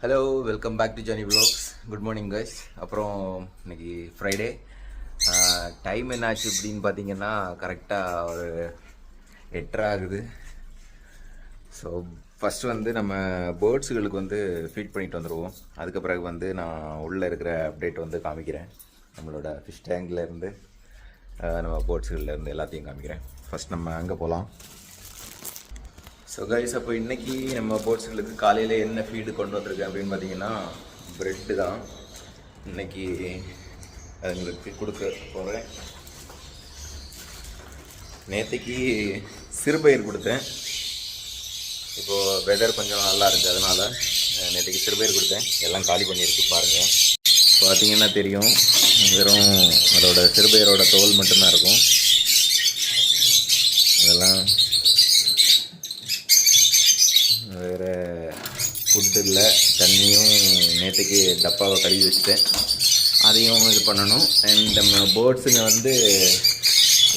Hello welcome back to Johnny vlogs. Good morning guys அப்புறம் இன்னைக்கு Friday time என்னாச்சு அப்படின்னு பார்த்தீங்கன்னா கரெக்டாக ஒரு எட்டரை ஆகுது. ஸோ ஃபஸ்ட்டு வந்து நம்ம பேர்ட்ஸுகளுக்கு வந்து ஃபீட் பண்ணிட்டு வந்துடுவோம் அதுக்கு பிறகு வந்து நான் உள்ளே இருக்கிற அப்டேட் வந்து காமிக்கிறேன். நம்மளோட ஃபிஷ் டேங்க்லேருந்து நம்ம பேர்ட்ஸுகள்லேருந்து எல்லாத்தையும் காமிக்கிறேன். ஃபஸ்ட் நம்ம அங்கே போகலாம் ஸோ கைஸ் அப்போ இன்றைக்கி நம்ம போட்ஸுகளுக்கு காலையில் என்ன ஃபீடு கொண்டு வந்திருக்கேன் அப்படின்னு பார்த்தீங்கன்னா ப்ரெட்டு தான். இன்னைக்கு அதுங்களுக்கு கொடுக்க போகிறேன் நேற்றுக்கு சிறுபயிர் கொடுத்தேன். இப்போது வெதர் கொஞ்சம் நல்லா இருக்குது அதனால் நேற்றுக்கு சிறுபயிர் கொடுத்தேன். எல்லாம் காலி பண்ணியிருக்கு பாருங்கள் பார்த்தீங்கன்னா தெரியும் வெறும் அதோட சிறுபயிரோட தோல் மட்டும்தான் இருக்கும் அதெல்லாம் வேறு ஃபுட் இல்லை தண்ணியும் நேற்றுக்கு டப்பாவை கழுவி வச்சுட்டேன். அதையும் இது பண்ணணும். அண்ட் நம்ம பேர்ட்ஸுங்க வந்து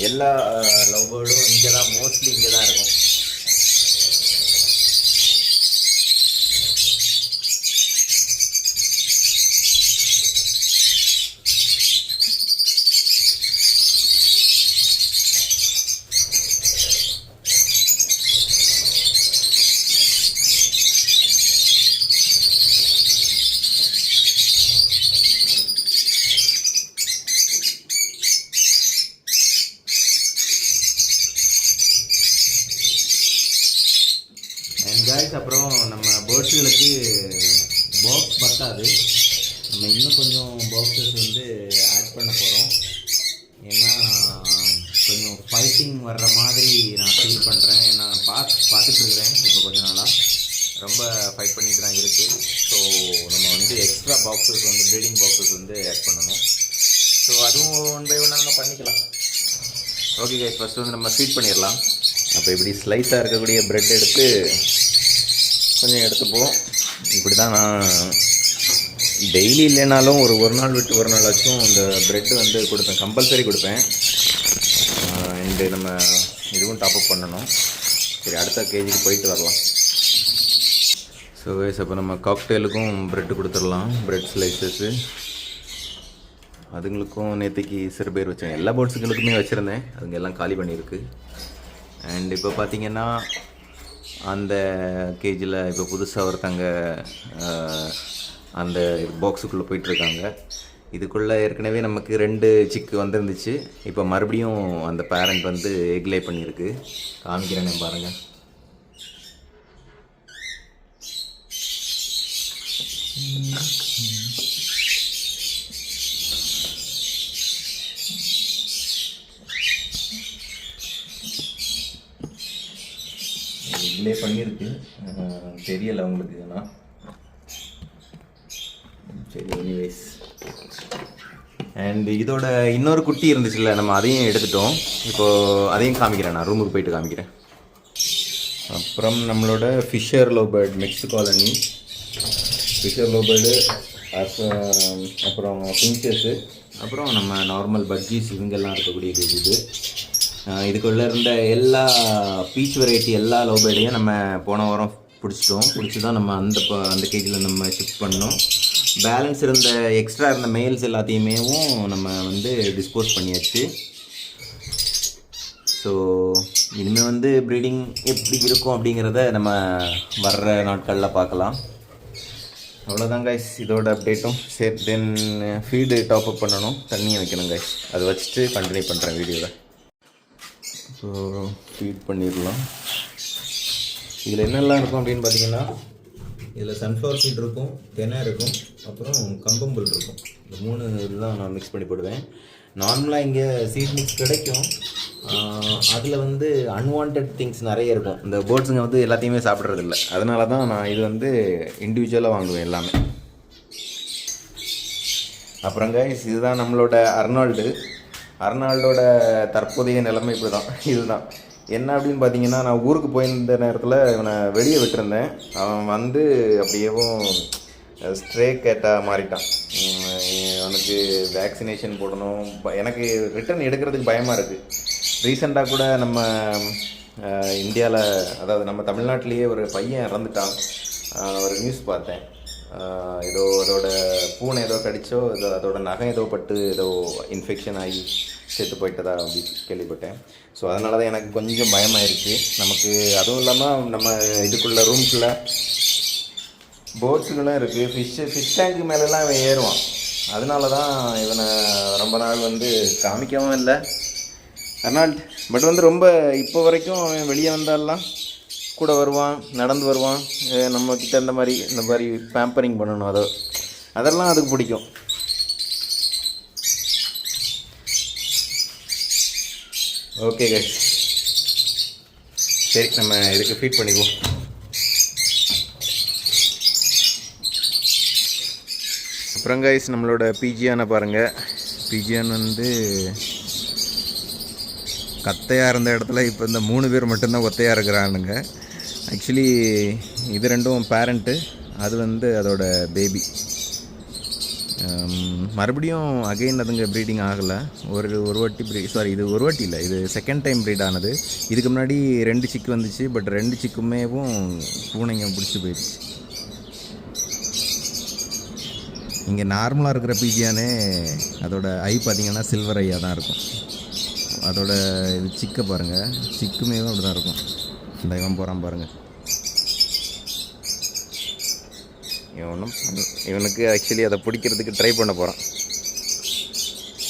எல்லா uh, லவ் பேர்டும் இங்கே தான் மோஸ்ட்லி இங்கே தான் இருக்கும் அண்ட் காய்ஸ் அப்புறம் நம்ம பேர்ட்ஸுகளுக்கு பாக்ஸ் பத்தாது. நம்ம இன்னும் கொஞ்சம் பாக்ஸஸ் வந்து ஆட் பண்ண போகிறோம் ஏன்னா கொஞ்சம் ஃபைட்டிங் வர்ற மாதிரி நான் ஃபீல் பண்ணுறேன் ஏன்னா பார்த்து பார்த்துட்ருக்குறேன் இப்போ கொஞ்ச நாளாக ரொம்ப ஃபைட் பண்ணிட்டு தான் இருக்குது ஸோ நம்ம வந்து எக்ஸ்ட்ரா பாக்ஸஸ் வந்து ப்ரீடிங் பாக்ஸஸ் வந்து ஆட் பண்ணணும். ஸோ அதுவும் ஒன் பை ஒன்னாக நம்ம பண்ணிக்கலாம். ஓகே கைஸ் ஃபஸ்ட்டு வந்து நம்ம ஃபீட் பண்ணிடலாம். அப்போ இப்படி ஸ்லைஸாக இருக்கக்கூடிய ப்ரெட் எடுத்து கொஞ்சம் எடுத்துப்போம் இப்படி தான் நான் டெய்லி இல்லைனாலும் ஒரு ஒரு நாள் விட்டு ஒரு நாளாச்சும் இந்த ப்ரெட்டு வந்து கொடுப்பேன். கம்பல்சரி கொடுப்பேன். அண்டு நம்ம இதுவும் டாப்அப் பண்ணணும். சரி அடுத்த கேஜிக்கு போயிட்டு வரலாம். ஸோ கைஸ் அப்போ நம்ம காக்டெயிலுக்கும் ப்ரெட்டு கொடுத்துடலாம். ப்ரெட் ஸ்லைசஸ்ஸு அதுங்களுக்கும் நேற்றுக்கு சிறு பேர் வச்சேன். எல்லா போட்ஸுங்களுக்குமே வச்சுருந்தேன். அதுங்க எல்லாம் காலி பண்ணியிருக்கு. அண்ட் இப்போ பார்த்தீங்கன்னா அந்த கேஜில் இப்போ புதுசாக ஒருத்தங்க அந்த பாக்ஸுக்குள்ளே போயிட்டுருக்காங்க. இதுக்குள்ளே ஏற்கனவே நமக்கு ரெண்டு சிக்கு வந்துருந்துச்சு. இப்போ மறுபடியும் அந்த பேரண்ட் வந்து எக்லே பண்ணியிருக்கு. காமிக்கிறேன்னு பாருங்கள் டிலே பண்ணியிருக்கு. தெரியலை அவங்களுக்கு இதெல்லாம் சரி எனிவேஸ் அண்ட் இதோட இன்னொரு குட்டி இருந்துச்சுல்ல நம்ம அதையும் எடுத்துட்டோம். இப்போது அதையும் காமிக்கிறேன் நான் ரூமுக்கு போயிட்டு காமிக்கிறேன். அப்புறம் நம்மளோட ஃபிஷர் லோபர்ட் மிக்ஸ்டு காலனி ஃபிஷர் லோபர்டு அப்புறம் பிங்கர்ஸு அப்புறம் நம்ம நார்மல் பட்ஜீஸ் இவங்கெல்லாம் இருக்கக்கூடிய இது. இதுக்குள்ளே இருந்த எல்லா பீச் வெரைட்டி எல்லா லவ்பேர்டையும் நம்ம போன வாரம் பிடிச்சிட்டோம். பிடிச்சி தான் நம்ம அந்த ப- அந்த கேஜில் நம்ம ஷிஃப்ட் பண்ணோம். பேலன்ஸ் இருந்த எக்ஸ்ட்ரா இருந்த மெயில்ஸ் எல்லாத்தையுமேவும் நம்ம வந்து டிஸ்போஸ் பண்ணியாச்சு. ஸோ இனிமேல் வந்து ப்ரீடிங் எப்படி இருக்கும் அப்படிங்கிறத நம்ம வர்ற நாட்களில் பார்க்கலாம். அவ்வளோதான் கைஸ் இதோட அப்டேட்டும் சரி தென் ஃபீடு டாப்அப் பண்ணணும். தண்ணியை வைக்கணும் கைஸ் அதை வச்சுட்டு கண்டினியூ பண்ணுறேன் வீடியோவில் ஸோ ஃபீட் பண்ணிடலாம். இதில் என்னெல்லாம் இருக்கும் அப்படின்னு பார்த்தீங்கன்னா இதில் சன்ஃப்ளவர் சீட் இருக்கும் தெனை இருக்கும் அப்புறம் கம்பம்புல் இருக்கும். இந்த மூணு இதுதான் நான் மிக்ஸ் பண்ணி போடுவேன். நார்மலாக இங்கே சீட் மிக்ஸ் கிடைக்கும். அதில் வந்து அன்வான்ட் திங்ஸ் நிறைய இருக்கும். இந்த பேர்ட்ஸுங்க வந்து எல்லாத்தையுமே சாப்பிட்றதில்ல. அதனால தான் நான் இது வந்து இண்டிவிஜுவலாக வாங்குவேன் எல்லாமே. அப்புறம் கைஸ் இதுதான் நம்மளோட அர்னால்டு. அர்னால்டோட தற்போதைய நிலைமை இப்படி தான் இதுதான். என்ன அப்படின்னு பார்த்தீங்கன்னா நான் ஊருக்கு போயிருந்த நேரத்தில் இவனை வெளியே விட்டுருந்தேன். அவன் வந்து அப்படியேவும் ஸ்ட்ரே கேட்டாக மாறிட்டான். அவனுக்கு வேக்சினேஷன் போடணும். ப- எனக்கு ரிட்டர்ன் எடுக்கிறதுக்கு பயமாக இருக்குது ரீசெண்டாக கூட நம்ம இந்தியாவில் அதாவது நம்ம தமிழ்நாட்டிலேயே ஒரு பையன் இறந்துட்டான். ஒரு நியூஸ் பார்த்தேன். ஏதோ அதோட பூனை ஏதோ கடிச்சோ ஏதோ அதோட நகம் ஏதோ பட்டு ஏதோ இன்ஃபெக்ஷன் ஆகி செத்து போயிட்டதா அப்படி கேள்விப்பட்டேன். ஸோ அதனால தான் எனக்கு கொஞ்சம் பயமாயிருச்சு. நமக்கு அதுவும் இல்லாமல் நம்ம இதுக்குள்ள ரூம்குள்ளே போட்ஸுகளும் இருக்குது ஃபிஷ்ஷு ஃபிஷ் டேங்க்கு மேலெல்லாம் இவன் ஏறுவான். அதனால தான் இவனை ரொம்ப நாள் வந்து காமிக்கவும் இல்லை. அர்னால்ட் பட் வந்து ரொம்ப இப்போ வரைக்கும் அவன் வெளியே வந்தாலாம் கூட வருவான் நடந்து வருவான். நம்மக்கிட்ட நம்ம இந்த மாதிரி இந்த மாதிரி பேம்பரிங் பண்ணணும் அதை. அதெல்லாம் அதுக்கு பிடிக்கும். ஓகே கைஸ் சரி நம்ம இதுக்கு ஃபீட் பண்ணிக்குவோம். அப்புறம் கைஸ் நம்மளோட பிஜியானை பாருங்கள் பிஜியான் வந்து கத்தையாக இருந்த இடத்துல இப்போ இந்த மூணு பேர் மட்டும்தான் ஒத்தையாக இருக்கிறானுங்க. ஆக்சுவலி இது ரெண்டும் பேரண்ட்டு அது வந்து அதோட பேபி um, மறுபடியும் அகைன் அதுங்க ப்ரீடிங் ஆகலை. ஒரு ஒரு வாட்டி ப்ரீ சாரி இது ஒரு வாட்டி இல்லை இது செகண்ட் டைம் ப்ரீட் ஆனது. இதுக்கு முன்னாடி ரெண்டு சிக்கு வந்துச்சு பட் ரெண்டு சிக்குமேவும் பூனைங்க பிடிச்சி போயிடுச்சு. இங்கே நார்மலாக இருக்கிற பிஜியானே அதோட ஐ பார்த்திங்கன்னா சில்வர் ஐயாக தான் இருக்கும். அதோட இது சிக்கை பாருங்கள் சிக்குமேவும் அப்படி தான் இருக்கும். இந்த இவன் போகிறான் பாருங்கள் இவனும் இவனுக்கு ஆக்சுவலி அதை பிடிக்கிறதுக்கு ட்ரை பண்ண போகிறான்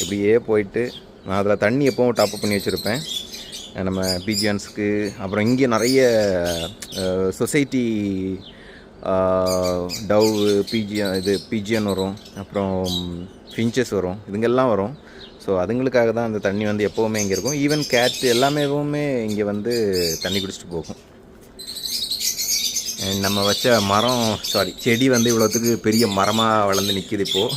இப்படியே போயிட்டு நான் அதில் தண்ணி எப்பவும் டாப்அப் பண்ணி வச்சுருப்பேன். நம்ம பிஜியன்ஸ்க்கு அப்புறம் இங்கே நிறைய சொசைட்டி டவ் பிஜியன் இது பிஜியன் வரும். அப்புறம் ஃபின்ச்சஸ் வரும். இதுங்கெல்லாம் வரும். ஸோ அதுங்களுக்காக தான் அந்த தண்ணி வந்து எப்போவுமே இங்கே இருக்கும். ஈவன் கேட் எல்லாமேவுமே இங்கே வந்து தண்ணி குடிச்சிட்டு போகும். நம்ம வச்ச மரம் சாரி செடி வந்து இவ்வளோத்துக்கு பெரிய மரமாக வளர்ந்து நிற்கிது இப்போது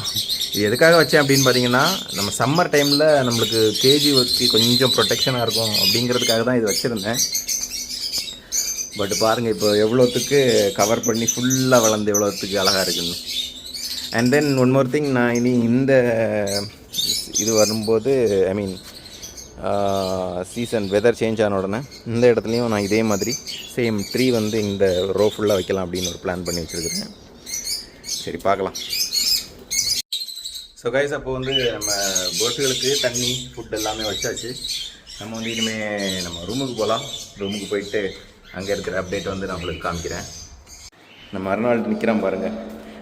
இது எதுக்காக வச்சேன் அப்படின்னு பார்த்தீங்கன்னா நம்ம சம்மர் டைமில் நம்மளுக்கு கேஜி வச்சு கொஞ்சம் ப்ரொடெக்ஷனாக இருக்கும் அப்படிங்கிறதுக்காக தான் இது வச்சுருந்தேன். பட் பாருங்கள் இப்போ எவ்வளோத்துக்கு கவர் பண்ணி ஃபுல்லாக வளர்ந்து எவ்வளோத்துக்கு அழகாக இருக்குன்னு. And then one more thing நான் இனி இந்த இது வரும்போது I mean season weather change ஆன உடனே இந்த இடத்துலையும் நான் இதே மாதிரி சேம் ட்ரீ வந்து இந்த ரோ ஃபுல்லாக வைக்கலாம் அப்படின்னு ஒரு பிளான் பண்ணி வச்சுருக்கிறேன். சரி பார்க்கலாம். ஸோ கைஸ் அப்போ வந்து நம்ம போட்டுகளுக்கு தண்ணி ஃபுட் எல்லாமே வச்சாச்சு. நம்ம வந்து இனிமேல் நம்ம ரூமுக்கு போகலாம் ரூமுக்கு போயிட்டு அங்கே இருக்கிற அப்டேட் வந்து நான் உங்களுக்கு காமிக்கிறேன். நம்ம மறுநாள் நிற்கிறான் பாருங்கள்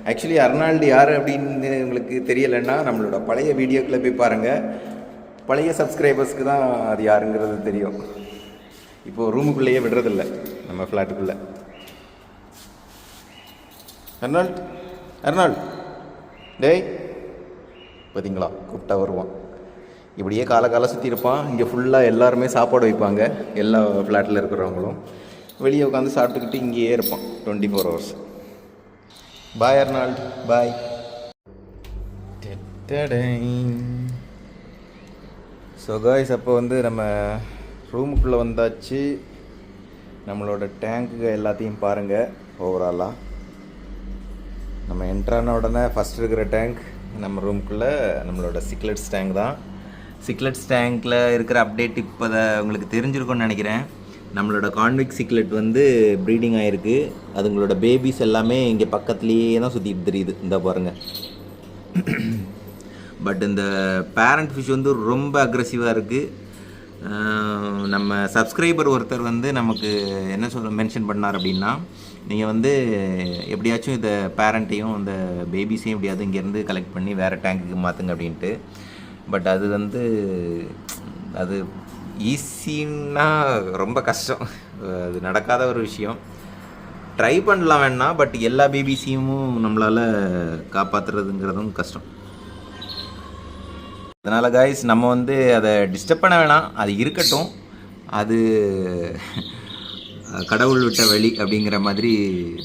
ஆக்சுவலி அர்னால்டு யார் அப்படின்னு உங்களுக்கு தெரியலைன்னா நம்மளோட பழைய வீடியோக்களை போய் பாருங்கள் பழைய சப்ஸ்கிரைபர்ஸ்க்கு தான் அது யாருங்கிறது தெரியும். இப்போது ரூமுக்குள்ளேயே விடுறதில்ல நம்ம ஃப்ளாட்டுக்குள்ளே அர்னால்ட் அர்னால்ட். டேய் பார்த்தீங்களா கூப்பிட்டா வருவான். இப்படியே கால கால சுற்றி இருப்பான். இங்கே ஃபுல்லாக எல்லாருமே சாப்பாடு வைப்பாங்க. எல்லா ஃப்ளாட்டில் இருக்கிறவங்களும். வெளியே உட்காந்து சாப்பிட்டுக்கிட்டு இங்கேயே இருப்பான். Twenty four hours boy Arnold boy so guys அப்போ வந்து நம்ம ரூமுக்குள்ளே வந்தாச்சு. நம்மளோட டேங்க்குங்க எல்லாத்தையும் பாருங்கள் ஓவராலாக நம்ம என்ட்ரான உடனே ஃபஸ்ட் இருக்கிற டேங்க் நம்ம ரூம்குள்ளே நம்மளோட சிக்லெட்ஸ் டேங்க் தான். சிக்லெட்ஸ் டேங்க்கில் இருக்கிற அப்டேட் இப்போ உங்களுக்கு தெரிஞ்சிருக்கும்னு நினைக்கிறேன். நம்மளோட கான்விக் சிக்லெட் வந்து ப்ரீடிங் ஆகிருக்கு அதுங்களோட பேபிஸ் எல்லாமே இங்கே பக்கத்துலேயே தான் சுற்றிட்டு தெரியுது. இந்த பாருங்கள் பட் இந்த பேரண்ட் ஃபிஷ் வந்து ரொம்ப அக்ரெசிவாக இருக்குது நம்ம சப்ஸ்கிரைபர் ஒருத்தர் வந்து நமக்கு என்ன சொல்ல மென்ஷன் பண்ணார் அப்படின்னா நீங்கள் வந்து எப்படியாச்சும் இந்த பேரண்ட்டையும் இந்த பேபிஸையும் எப்படியாவது இங்கேருந்து கலெக்ட் பண்ணி வேறு டேங்க்குக்கு மாற்றுங்க அப்படின்ட்டு. பட் அது வந்து அது ஈஸின்னா ரொம்ப கஷ்டம். அது நடக்காத ஒரு விஷயம். ட்ரை பண்ணலாம் வேணா பட் எல்லா பேபிஸையும் நம்மளால் காப்பாற்றுறதுங்கிறதும் கஷ்டம். அதனால் காய்ஸ் நம்ம வந்து அதை டிஸ்டர்ப் பண்ண வேணாம். அது இருக்கட்டும். அது கடவுள் விட்ட வழி அப்படிங்கிற மாதிரி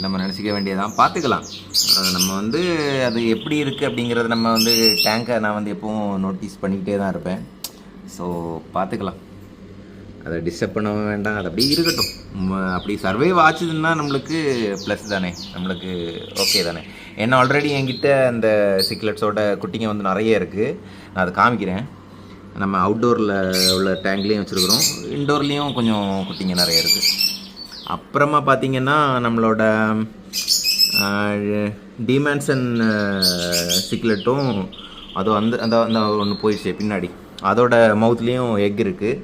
நம்ம நினச்சிக்க வேண்டியதான் பார்த்துக்கலாம். நம்ம வந்து அது எப்படி இருக்குது அப்படிங்கிறத நம்ம வந்து டேங்கை நான் வந்து எப்பவும் நோட்டீஸ் பண்ணிக்கிட்டே தான் இருப்பேன். ஸோ பார்த்துக்கலாம். அதை டிஸ்டர்ப் பண்ண வேண்டாம். அது அப்படியே இருக்கட்டும். அப்படி சர்வைவ் ஆச்சுதுன்னா நம்மளுக்கு ப்ளஸ் தானே. நம்மளுக்கு ஓகே தானே. ஏன்னா ஆல்ரெடி என்கிட்ட அந்த சிக்லெட்ஸோட குட்டிங்க வந்து நிறைய இருக்குது நான் அதை காமிக்கிறேன். நம்ம அவுட்டோரில் உள்ள டேங்க்லேயும் வச்சுருக்குறோம். இன்டோர்லேயும் கொஞ்சம் குட்டிங்க நிறைய இருக்குது அப்புறமா பார்த்தீங்கன்னா நம்மளோட டிமான்சன் சிக்லெட்டும் அது அந்த அந்த அந்த ஒன்று போயிடுச்சு பின்னாடி. அதோட மவுத்லேயும் எக் இருக்குது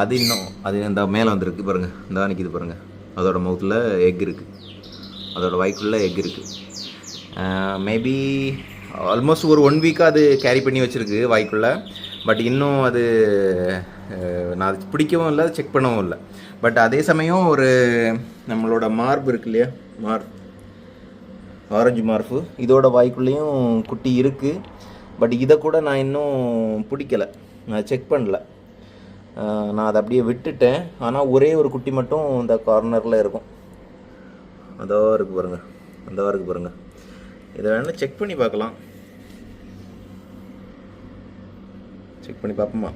அது இன்னும் அது இந்த மேலே வந்துருக்கு பாருங்கள் இந்த நிற்கிது பாருங்கள் அதோட மவுத்தில் எக் இருக்குது அதோடய வாய்க்குள்ளே எக் இருக்குது மேபி ஆல்மோஸ்ட் ஒரு ஒன் வீக்காக அது கேரி பண்ணி வச்சுருக்கு வாய்க்குள்ளே. பட் இன்னும் அது நான் அது பிடிக்கவும் இல்லை செக் பண்ணவும் இல்லை. பட் அதே சமயம் ஒரு நம்மளோட மார்பு இருக்கு இல்லையா? மார்ப் ஆரஞ்சு மார்ஃபு இதோட வாய்க்குள்ளேயும் குட்டி இருக்குது பட் இதை கூட நான் இன்னும் பிடிக்கலை. நான் செக் பண்ணல. நான் அதை அப்படியே விட்டுட்டேன். ஆனால் ஒரே ஒரு குட்டி மட்டும் இந்த கார்னரில் இருக்கும். அதோ இருக்கு பாருங்க. அதோ இருக்கு பாருங்க. இதை வேணால் செக் பண்ணி பார்க்கலாம். செக் பண்ணி பார்ப்போமா?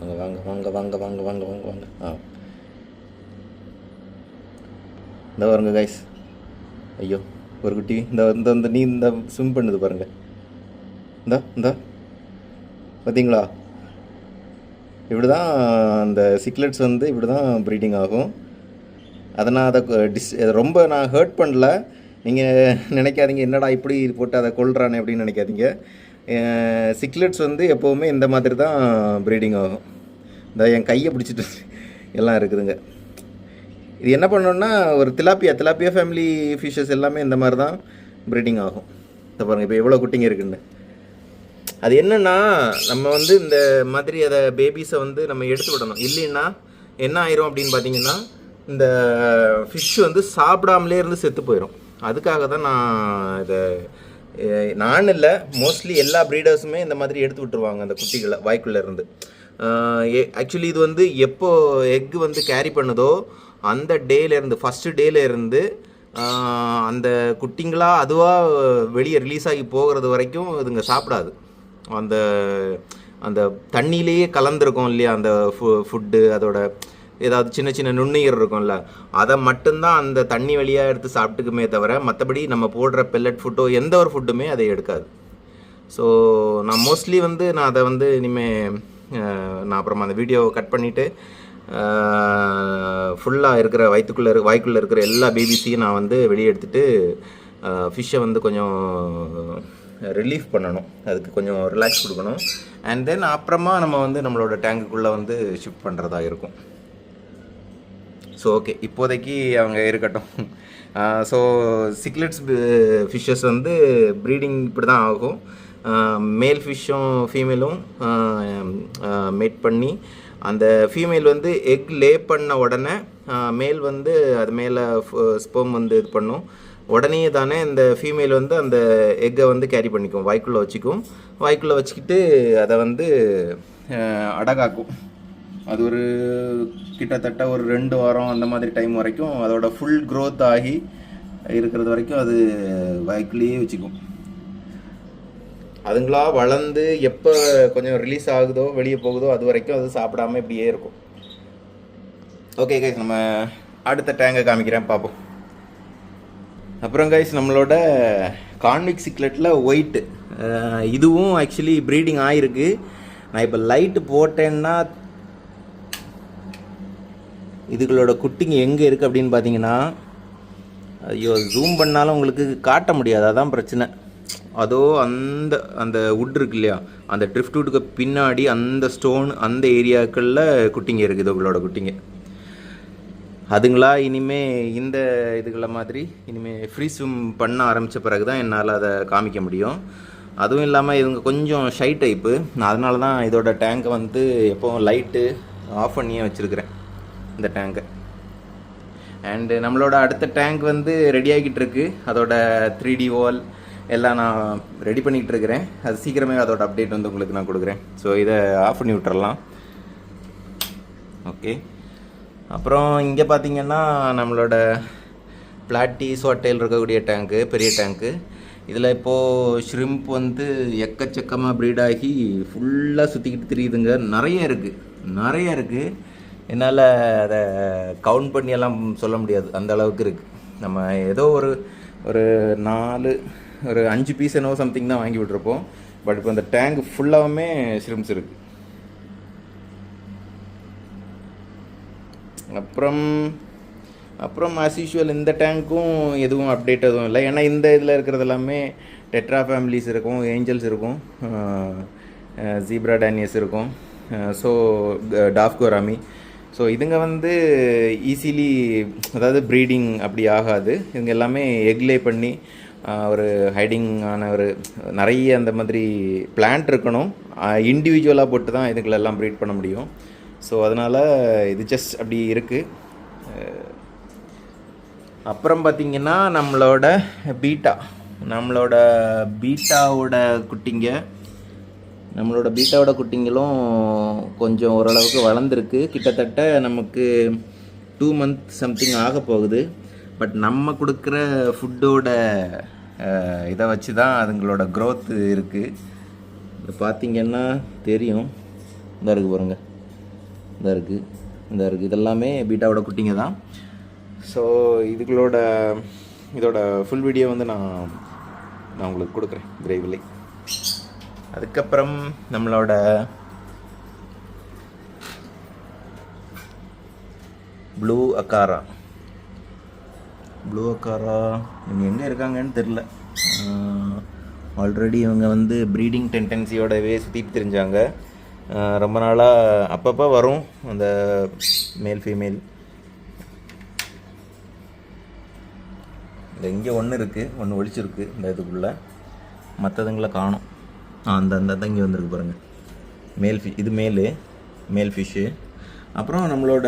வாங்க வாங்க வாங்க வாங்க வாங்க வாங்க வாங்க வாங்க. ஆ. இந்த பாருங்க கைஸ் ஐயோ ஒரு குட்டி. இந்த இந்த இந்த நீ இந்த ஸ்விம் பண்ணுது பாருங்க. இந்த இந்த பார்த்தீங்களா? இப்படி தான் அந்த சிக்லெட்ஸ் வந்து இப்படி தான் ப்ரீடிங் ஆகும். அதை நான் அதை டிஸ் அதை ரொம்ப நான் ஹர்ட் பண்ணல. நீங்கள் நினைக்காதீங்க என்னடா இப்படி போட்டு அதை கொள்றானே அப்படின்னு நினைக்காதீங்க. சிக்லெட்ஸ் வந்து எப்போவுமே இந்த மாதிரி தான் ப்ரீடிங் ஆகும். இந்த என் கையை பிடிச்சிட்டு எல்லாம் இருக்குதுங்க. இது என்ன பண்ணோன்னா ஒரு திலாப்பியா திலாப்பியா ஃபேமிலி ஃபிஷஸ் எல்லாமே இந்த மாதிரி தான் ப்ரீடிங் ஆகும். இதை பாருங்கள் இப்போ எவ்வளோ குட்டிங்க இருக்குன்னு. அது என்னன்னா நம்ம வந்து இந்த மாதிரி அதை பேபிஸை வந்து நம்ம எடுத்து விடணும். இல்லைன்னா என்ன ஆயிரும் அப்படின்னு பார்த்தீங்கன்னா இந்த ஃபிஷ் வந்து சாப்பிடாமலே இருந்து செத்து போயிடும் அதுக்காக தான் நான் இதை நான் இல்லை மோஸ்ட்லி எல்லா ப்ரீடர்ஸுமே இந்த மாதிரி எடுத்து விட்டுருவாங்க அந்த குட்டிகளை வாய்க்குள்ளே இருந்து. ஆக்சுவலி இது வந்து எப்போ எக் வந்து கேரி பண்ணுதோ அந்த டேலேருந்து ஃபஸ்ட்டு டேலேருந்து அந்த குட்டிங்களா அதுவாக வெளியே ரிலீஸ் ஆகி போகிறது வரைக்கும் இதுங்க சாப்பிடாது. அந்த அந்த தண்ணியிலேயே கலந்துருக்கும் இல்லையா? அந்த ஃபு ஃபுட்டு அதோட ஏதாவது சின்ன சின்ன நுண்ணுயிர் இருக்கும்ல. அதை மட்டும்தான் அந்த தண்ணி வழியாக எடுத்து சாப்பிட்டுக்குமே தவிர மற்றபடி நம்ம போடுற பெல்லட் ஃபுட்டோ எந்த ஒரு ஃபுட்டுமே அதை எடுக்காது. ஸோ நான் மோஸ்ட்லி வந்து நான் அதை வந்து இனிமேல் நான் அப்புறமா அந்த வீடியோவை கட் பண்ணிவிட்டு ஃபுல்லாக இருக்கிற வயிற்றுக்குள்ளே இரு வாய்க்குள்ளே இருக்கிற எல்லா பேபிஸையும் நான் வந்து வெளியே எடுத்துட்டு ஃபிஷ்ஷை வந்து கொஞ்சம் ரிலீஃப் பண்ணணும். அதுக்கு கொஞ்சம் ரிலாக்ஸ் கொடுக்கணும். அண்ட் தென் அப்புறமா நம்ம வந்து நம்மளோட டேங்குக்குள்ளே வந்து ஷிஃப்ட் பண்ணுறதா இருக்கும். ஸோ ஓகே இப்போதைக்கு அவங்க இருக்கட்டும். ஸோ சிக்லெட்ஸ் ஃபிஷ்ஷஸ் வந்து ப்ரீடிங் இப்படி தான் ஆகும் மேல் ஃபிஷ்ஷும் ஃபீமேலும் மேட் பண்ணி அந்த ஃபீமேல் வந்து எக் லே பண்ண உடனே மேல் வந்து அது மேலே ஸ்போம் வந்து இது பண்ணும். உடனே தானே இந்த ஃபீமேல் வந்து அந்த எக்கை வந்து கேரி பண்ணிக்கும். வாய்க்குள்ளே வச்சுக்கும். வாய்க்குள்ளே வச்சுக்கிட்டு அதை வந்து அடகாக்கும். அது ஒரு கிட்டத்தட்ட ஒரு ரெண்டு வாரம் அந்த மாதிரி டைம் வரைக்கும் அதோட ஃபுல் க்ரோத் ஆகி இருக்கிறது வரைக்கும் அது வாய்க்குள்ளேயே வச்சுக்கும். அதுங்களா வளர்ந்து எப்போ கொஞ்சம் ரிலீஸ் ஆகுதோ வெளியே போகுதோ அது வரைக்கும் அது சாப்பிடாம இப்படியே இருக்கும். ஓகே கைஸ் நம்ம அடுத்த டேங்கை காமிக்கிறேன். பார்ப்போம். அப்புறம் கைஸ் நம்மளோட கான்விக் சிக்லெட்டில் ஒயிட்டு இதுவும் ஆக்சுவலி ப்ரீடிங் ஆகிருக்கு நான் இப்போ லைட்டு போட்டேன்னா இதுகளோட குட்டிங்க எங்கே இருக்குது அப்படின்னு பார்த்தீங்கன்னா ஐயோ ஜூம் பண்ணாலும் உங்களுக்கு காட்ட முடியாது. அதான் பிரச்சனை. அதோ அந்த அந்த உட் இருக்கு இல்லையா? அந்த ட்ரிஃப்ட் வுட்டுக்கு பின்னாடி அந்த ஸ்டோன் அந்த ஏரியாக்களில் குட்டிங்க இருக்குது உங்களோட குட்டிங்க. அதுங்களா இனிமே இந்த இதுகளை மாதிரி இனிமே ஃப்ரீ ஸ்விம் பண்ண ஆரம்பித்த பிறகு தான் என்னால் அதை காமிக்க முடியும். அதுவும் இல்லாமல் இவங்க கொஞ்சம் ஷை டைப்பு நான் அதனால தான் இதோட டேங்கை வந்து எப்போவும் லைட்டு ஆஃப் பண்ணியே வச்சுருக்கிறேன் இந்த டேங்கை அண்டு நம்மளோட அடுத்த டேங்க் வந்து ரெடி ஆகிட்டு இருக்கு. அதோட த்ரீ டி வால் எல்லாம் நான் ரெடி பண்ணிகிட்டு இருக்கிறேன். அது சீக்கிரமே அதோட அப்டேட் வந்து உங்களுக்கு நான் கொடுக்குறேன். ஸோ இதை ஆஃப் பண்ணி விட்டுறலாம். ஓகே அப்புறம் இங்கே பார்த்தீங்கன்னா நம்மளோட பிளாட்டி சோட்டையில் இருக்கக்கூடிய டேங்க்கு பெரிய டேங்க்கு இதில் இப்போது ஷ்ரிம்ப் வந்து எக்கச்சக்கமாக ப்ரீட் ஆகி ஃபுல்லாக சுற்றிக்கிட்டு திரியுதுங்க. நிறைய இருக்குது நிறைய இருக்குது என்னால் அதை கவுண்ட் பண்ணியெல்லாம் சொல்ல முடியாது. அந்த அளவுக்கு இருக்குது நம்ம ஏதோ ஒரு ஒரு நாலு ஒரு அஞ்சு பீஸ் என்னவோ சம்திங் தான் வாங்கி விட்டுருப்போம். பட் இப்போ அந்த டேங்க் ஃபுல்லாகவுமே ஷ்ரிம்ஸ் இருக்குது அப்புறம் அப்புறம் as யூஷுவல் இந்த டேங்க்கும் எதுவும் அப்டேட் எதுவும் இல்லை. ஏன்னா இந்த இதில் இருக்கிறது எல்லாமே டெட்ரா ஃபேமிலிஸ் இருக்கும் ஏஞ்சல்ஸ் இருக்கும் ஜீப்ரா டேனியஸ் இருக்கும் ஸோ டாஃப்கோராமி ஸோ இதுங்க வந்து ஈஸிலி அதாவது ப்ரீடிங் அப்படி ஆகாது. இவங்க எல்லாமே எக்லே பண்ணி ஒரு ஹைடிங் ஆன ஒரு நிறைய அந்த மாதிரி பிளான்ட் இருக்கணும். இண்டிவிஜுவலாக போட்டு தான் இதுங்களெல்லாம் ப்ரீட் பண்ண முடியும். ஸோ அதனால் இது ஜஸ்ட் அப்படி இருக்குது அப்புறம் பார்த்திங்கன்னா நம்மளோட பீட்டா. நம்மளோட பீட்டாவோட குட்டிங்க. நம்மளோட பீட்டாவோட குட்டிங்களும் கொஞ்சம் ஓரளவுக்கு வளர்ந்துருக்கு. கிட்டத்தட்ட நமக்கு டூ மந்த் சம்திங் ஆக போகுது. பட் நம்ம கொடுக்குற ஃபுட்டோட இதை வச்சு தான் அதுங்களோட க்ரோத்து இருக்குது பார்த்தீங்கன்னா தெரியும். இந்த இருக்கு பாருங்கள் இந்த இருக்குது இந்த இருக்குது இதெல்லாமே பீட்டாவோட குட்டிங்க தான். ஸோ இதுகளோட இதோட ஃபுல் வீடியோ வந்து நான் நான் உங்களுக்கு கொடுக்குறேன் விரைவில். அதுக்கப்புறம் நம்மளோட ப்ளூ அக்காரா ப்ளூ அக்காரா இவங்க எங்கே இருக்காங்கன்னு தெரில ஆல்ரெடி இவங்க வந்து ப்ரீடிங் டெண்டன்சியோடவே சுற்றிட்டு தெரிஞ்சாங்க. ரொம்ப நாளாக அப்பப்போ வரும் அந்த மேல் ஃபீமேல் இந்த இங்கே ஒன்று இருக்குது ஒன்று ஒழிச்சிருக்கு இந்த இதுக்குள்ளே. மற்றதுங்களை காணும். அந்த அந்த அந்த இங்கே வந்திருக்கு பாருங்கள் மேல் ஃபி இது மேலு மேல் ஃபிஷ்ஷு அப்புறம் நம்மளோட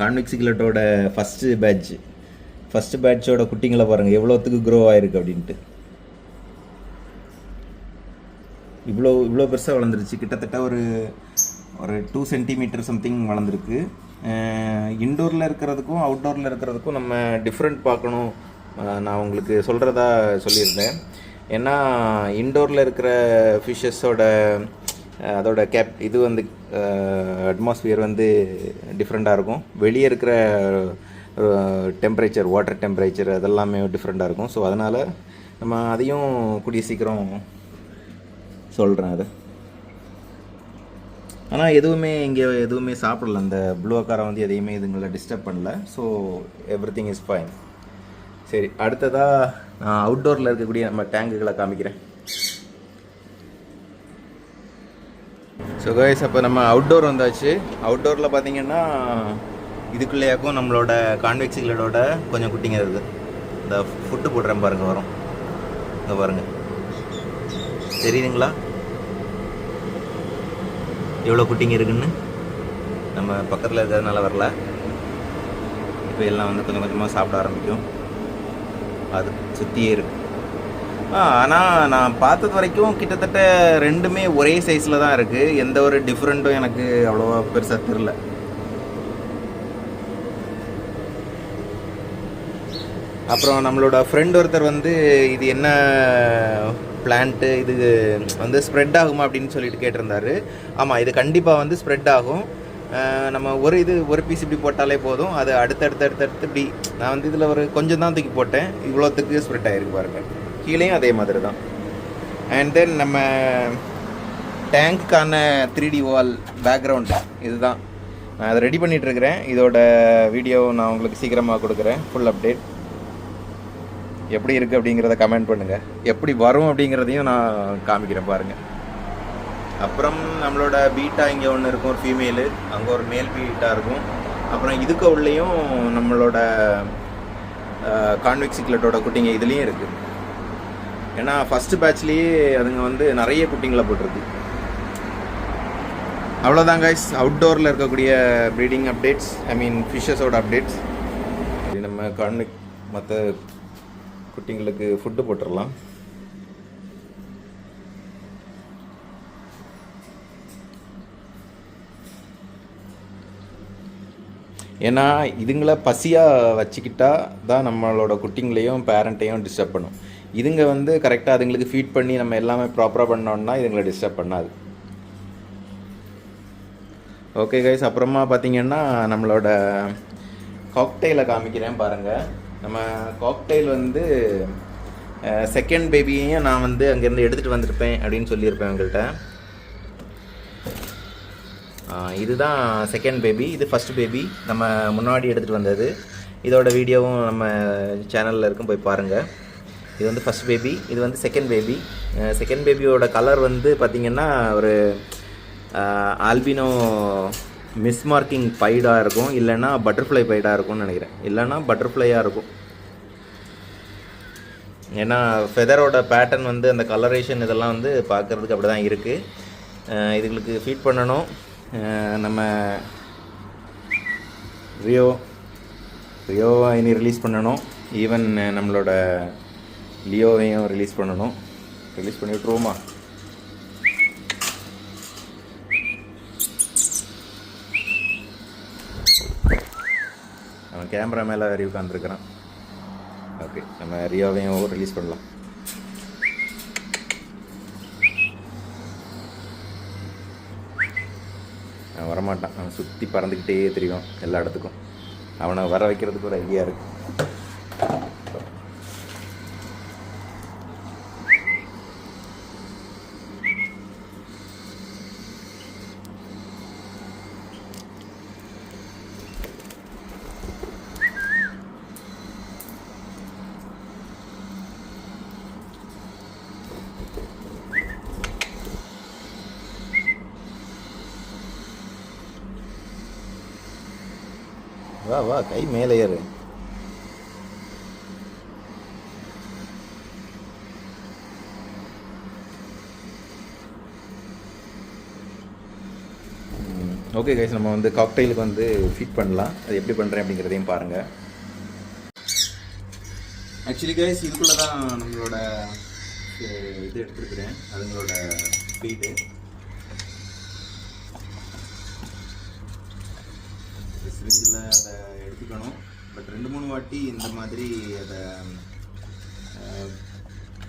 கான்வெக்ஸ் கிலட்டோட ஃபஸ்ட்டு பேட்ச் ஃபஸ்ட்டு பேட்சோட குட்டிங்களை பாருங்கள் எவ்வளோத்துக்கு க்ரோ ஆயிருக்கு அப்படின்ட்டு. இவ்வளோ இவ்வளோ பெருசாக வளர்ந்துருச்சு. கிட்டத்தட்ட ஒரு ஒரு டூ சென்டிமீட்டர் சம்திங் வளர்ந்துருக்கு. இன்டோரில் இருக்கிறதுக்கும் அவுட்டோரில் இருக்கிறதுக்கும் நம்ம டிஃப்ரெண்ட் பார்க்கணும். நான் உங்களுக்கு சொல்கிறதா சொல்லியிருந்தேன். ஏன்னா இன்டோரில் இருக்கிற ஃபிஷ்ஷஸோட அதோட கேப் இது வந்து அட்மாஸ்ஃபியர் வந்து டிஃப்ரெண்ட்டாக இருக்கும். வெளியே இருக்கிற டெம்பரேச்சர் வாட்டர் டெம்பரேச்சர் அதெல்லாமே டிஃப்ரெண்ட்டாக இருக்கும். ஸோ அதனால் நம்ம அதையும் கூடிய சீக்கிரம் சொல்கிறேன் அதை. ஆனால் எதுவுமே இங்கே எதுவுமே சாப்பிடல. அந்த ப்ளூ அக்காரை வந்து எதையுமே இதுங்களை டிஸ்டர்ப் பண்ணல. So everything is fine சரி அடுத்ததாக நான் அவுட்டோரில் இருக்கக்கூடிய நம்ம டேங்குகளை காமிக்கிறேன். ஸோ கைஸ் அப்போ நம்ம அவுட்டோர் வந்தாச்சு. அவுட்டோரில் பார்த்தீங்கன்னா இதுக்குள்ளேயாக்கும் நம்மளோட கான்வெக்ஸிகளோட கொஞ்சம் குட்டிங்க இருக்குது. இந்த ஃபுட்டு போடுறேன் பாருங்கள் வரும். இங்கே பாருங்கள் தெரியுதுங்களா? எவ்வளோ குட்டிங்க இருக்குன்னு? நம்ம பக்கத்தில் இருக்கிறதுனால வரல. இப்போ எல்லாம் வந்து கொஞ்சம் கொஞ்சமாக சாப்பிட ஆரம்பிக்கும். அது சுற்றியே இருக்கு. ஆ ஆனால் நான் பார்த்தது வரைக்கும் கிட்டத்தட்ட ரெண்டுமே ஒரே சைஸில் தான் இருக்குது எந்த ஒரு டிஃப்ரெண்ட்டும் எனக்கு அவ்வளோவா பெருசாக தெரில. அப்புறம் நம்மளோட ஃப்ரெண்ட் ஒருத்தர் வந்து இது என்ன பிளான்ட்டு இது வந்து ஸ்ப்ரெட் ஆகுமா அப்படின்னு சொல்லிட்டு கேட்டிருந்தாரு. ஆமாம் இது கண்டிப்பாக வந்து ஸ்ப்ரெட் ஆகும். நம்ம ஒரு இது ஒரு பீஸ் இப்படி போட்டாலே போதும். அது அடுத்தடுத்து அடுத்தடுத்து இப்படி நான் வந்து இதில் ஒரு கொஞ்சம் தான் தூக்கி போட்டேன். இவ்வளோத்துக்கு ஸ்ப்ரெட் ஆகிருக்கு பாருங்கள் கீழேயும் அதே மாதிரி தான். அண்ட் தென் நம்ம டேங்க்குக்கான த்ரீ டி வால் பேக்ரவுண்டு இதுதான். நான் அதை ரெடி பண்ணிகிட்ருக்கிறேன் இதோட வீடியோ நான் உங்களுக்கு சீக்கிரமாக கொடுக்குறேன். ஃபுல் அப்டேட் எப்படி இருக்குது அப்படிங்கிறத கமெண்ட் பண்ணுங்கள் எப்படி வரும் அப்படிங்கிறதையும் நான் காமிக்கிறேன் பாருங்கள் அப்புறம் நம்மளோட பீட்டா இங்கே ஒன்று இருக்கும் ஒரு ஃபீமேலு அங்கே ஒரு மேல் பீட்டா இருக்கும். அப்புறம் இதுக்கு உள்ளேயும் நம்மளோட கான்வெக்சிக்லட்டோட குட்டிங்க இதுலேயும் இருக்குது ஏன்னா ஃபஸ்ட்டு பேட்ச்லேயே அதுங்க வந்து நிறைய குட்டிங்களை போட்டிருக்கு. அவ்வளோதான் கைஸ் அவுட்டோரில் இருக்கக்கூடிய ப்ரீடிங் அப்டேட்ஸ் ஐ மீன் ஃபிஷ்ஷஸோட அப்டேட்ஸ் நம்ம கான்விக் மற்ற குட்டிங்களுக்கு ஃபுட்டு போட்டுடலாம் ஏன்னா இதுங்களை பசியாக வச்சுக்கிட்டா தான் நம்மளோட குட்டிங்களையும் பேரண்ட்டையும் டிஸ்டர்ப் பண்ணும். இதுங்க வந்து கரெக்டாக அதுங்களுக்கு ஃபீட் பண்ணி நம்ம எல்லாமே ப்ராப்பராக பண்ணோம்னா இதுங்களை டிஸ்டர்ப் பண்ணாது. ஓகே கைஸ் அப்புறமா பார்த்தீங்கன்னா நம்மளோட காக்டெயிலை காமிக்கிறேன் பாருங்கள் நம்ம காக்டெயில் வந்து செகண்ட் பேபியையும் நான் வந்து அங்கேருந்து எடுத்துகிட்டு வந்திருப்பேன் அப்படின்னு சொல்லியிருப்பேன் உங்கள்கிட்ட. இதுதான் செகண்ட் பேபி இது ஃபஸ்ட் பேபி நம்ம முன்னாடி எடுத்துகிட்டு வந்தது. இதோட வீடியோவும் நம்ம சேனலில் இருக்கும் போய் பாருங்கள் இது வந்து ஃபஸ்ட் பேபி இது வந்து செகண்ட் பேபி செகண்ட் பேபியோட கலர் வந்து பார்த்திங்கன்னா ஒரு ஆல்பினோ மிஸ் மார்க்கிங் பைடாக இருக்கும் இல்லைன்னா பட்டர்ஃப்ளை பைடாக இருக்கும்னு நினைக்கிறேன். இல்லைன்னா பட்டர்ஃப்ளையாக இருக்கும். ஏன்னா ஃபெதரோட பேட்டர்ன் வந்து அந்த கலரேஷன் இதெல்லாம் வந்து பார்க்குறதுக்கு அப்படி தான் இருக்குது இதுங்களுக்கு ஃபீட் பண்ணணும். நம்ம ரியோ ரியோவை இனி ரிலீஸ் பண்ணணும். ஈவன் நம்மளோட லியோவையும் ரிலீஸ் பண்ணணும். ரிலீஸ் பண்ணி விட்ருவோமா கேமரா மேலே ஏறி உட்காந்துருக்குறான் ஓகே நம்ம ரியோவையும் ரிலீஸ் பண்ணலாம். அவன் வரமாட்டான். அவன் சுற்றி பறந்துக்கிட்டே தெரியும் எல்லா இடத்துக்கும். அவனை வர வைக்கிறதுக்கு ஒரு ஐடியா இருக்குது கை மேலே ஏறு. ஓகே கைஸ் நம்ம வந்து காக்டெயிலுக்கு வந்து ஃபிட் பண்ணலாம். அது எப்படி பண்ணுறேன் அப்படிங்கிறதையும் பாருங்கள் ஆக்சுவலி கைஸ் இதுக்குள்ளே தான் நம்மளோட இது எடுத்துருக்குறேன். அதுங்களோட ஃபீடு சிரிஞ்சில் அதை எடுத்துக்கணும். பட் ரெண்டு மூணு வாட்டி இந்த மாதிரி அதை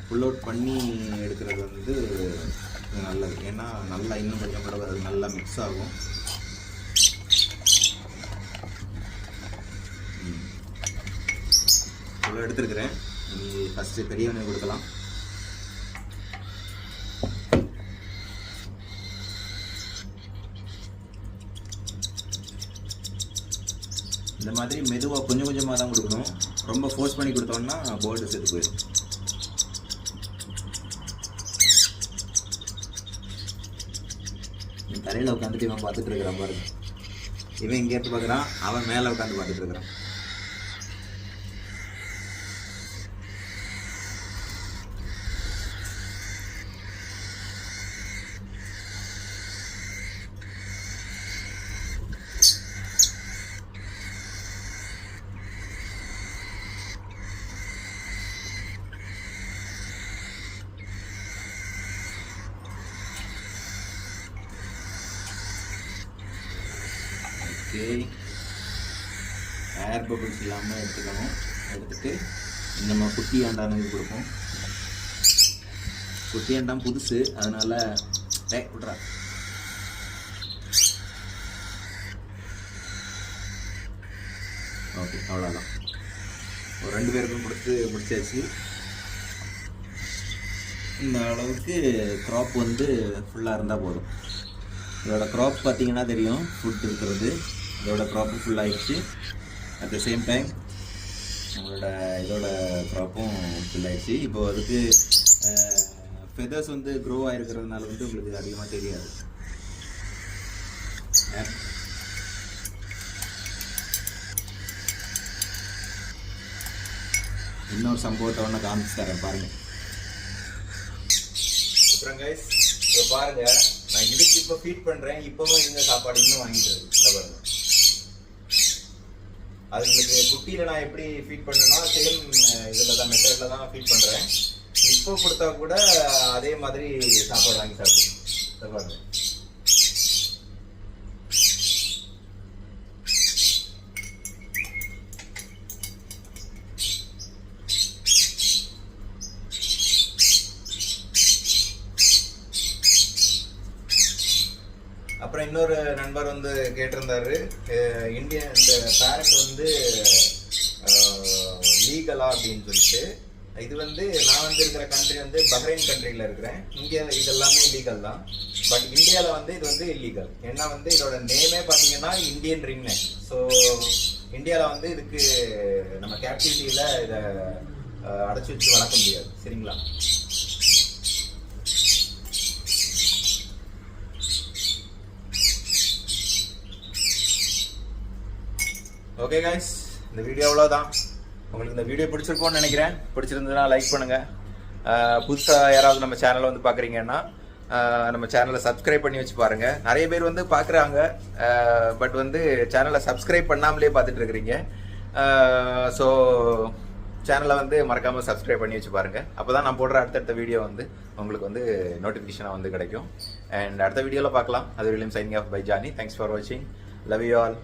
புல் அவுட் பண்ணி எடுக்கிறது வந்து நல்லது. ஏன்னா நல்லா இன்னும் கொஞ்சம் கூட அது நல்லா மிக்ஸ் ஆகும். இவ்வளோ எடுத்துருக்குறேன். நீ ஃபஸ்ட்டு பெரியவனை கொடுக்கலாம். இந்த மாதிரி மெதுவாக கொஞ்சம் கொஞ்சமாக தான் கொடுக்கணும். ரொம்ப ஃபோர்ஸ் பண்ணி கொடுத்தோம்னா போல்டு செத்து போயிடும். தரையில் உட்காந்துட்டு இவன் பார்த்துட்டு இருக்கிறான் பாருங்க. இவன் இங்கே பார்க்குறான் அவன் மேலே உட்காந்து பார்த்துட்டு இருக்கிறான். இல்லாமல் எடுத்துக்கணும். எடுத்துட்டு நம்ம குட்டி ஆண்டானுக்கு கொடுப்போம். குட்டி ஆண்டாம் புதுசு அதனால் டே விட்றா. ஓகே அவ்வளோதான் ஒரு ரெண்டு பேருக்கும் கொடுத்து முடிச்சாச்சு. இந்த அளவுக்கு க்ராப் வந்து ஃபுல்லாக இருந்தால் போதும். இதோட க்ராப் பார்த்தீங்கன்னா தெரியும் ஃபுட் இருக்கிறது. இதோட க்ராப்பு ஃபுல்லாகிடுச்சு அட் த சேம் டைம் நம்மளோட இதோட க்ராப்பும் ஃபில் ஆயிடுச்சு. இப்போ அதுக்கு ஃபெதர்ஸ் வந்து க்ரோ ஆகிருக்கிறதுனால வந்து உங்களுக்கு அதிகமாக தெரியாது. இன்னொரு சம்பவத்தை ஒன்று காமிச்சு தரேன் பாருங்கள் அப்புறம் கைஸ் இப்போ பாருங்க. நான் இதுக்கு இப்போ ஃபீட் பண்ணுறேன் இப்போவும் இந்த சாப்பாடு இன்னும் வாங்கிட்டு இருக்கு பாருங்க. அதுங்களுக்கு குட்டியில நான் எப்படி ஃபீட் பண்ணேன்னா சேம் இதில் தான் மெத்தடில் தான் ஃபீட் பண்ணுறேன் இப்போ கொடுத்தா கூட அதே மாதிரி சாப்பாடு வாங்கி சாப்பிடும் சாப்பாடு பாருங்க அப்புறம் இன்னொரு நண்பர் வந்து கேட்டிருந்தாரு. இந்தியன் இந்திய இந்த பேரட் வந்து லீகலா அப்படின்னு சொல்லிட்டு. இது வந்து நான் வந்து இருக்கிற கண்ட்ரி வந்து பஹ்ரைன் கண்ட்ரியில் இருக்கிறேன். இங்கே இது எல்லாமே லீகல் தான். பட் இந்தியாவில் வந்து இது வந்து இல்லீகல் ஏன்னா வந்து இதோட நேமே பார்த்தீங்கன்னா இந்தியன் ரிங் ஸோ இந்தியாவில் வந்து இதுக்கு நம்ம கேப்டிவிட்டியில் இதை அடைச்சி வச்சு வளர்க்க முடியாது. சரிங்களா? ஓகே கைஸ் இந்த வீடியோ அவ்வளோதான் உங்களுக்கு இந்த வீடியோ பிடிச்சிருக்கோன்னு நினைக்கிறேன். பிடிச்சிருந்ததுன்னா லைக் பண்ணுங்கள் புதுசாக யாராவது நம்ம சேனலை வந்து பார்க்குறீங்கன்னா நம்ம சேனலை சப்ஸ்கிரைப் பண்ணி வச்சு பாருங்கள் நிறைய பேர் வந்து பார்க்குறாங்க. பட் வந்து சேனலை சப்ஸ்கிரைப் பண்ணாமலே பார்த்துட்டு இருக்கிறீங்க. ஸோ சேனலை வந்து மறக்காமல் சப்ஸ்கிரைப் பண்ணி வச்சு பாருங்கள் அப்போ தான் நான் போடுற அடுத்தடுத்த வீடியோ வந்து உங்களுக்கு வந்து நோட்டிஃபிகேஷனாக வந்து கிடைக்கும். அண்ட் அடுத்த வீடியோவில் பார்க்கலாம். அது William signing off by Johnny thanks for வாட்சிங் லவ் யூ ஆல்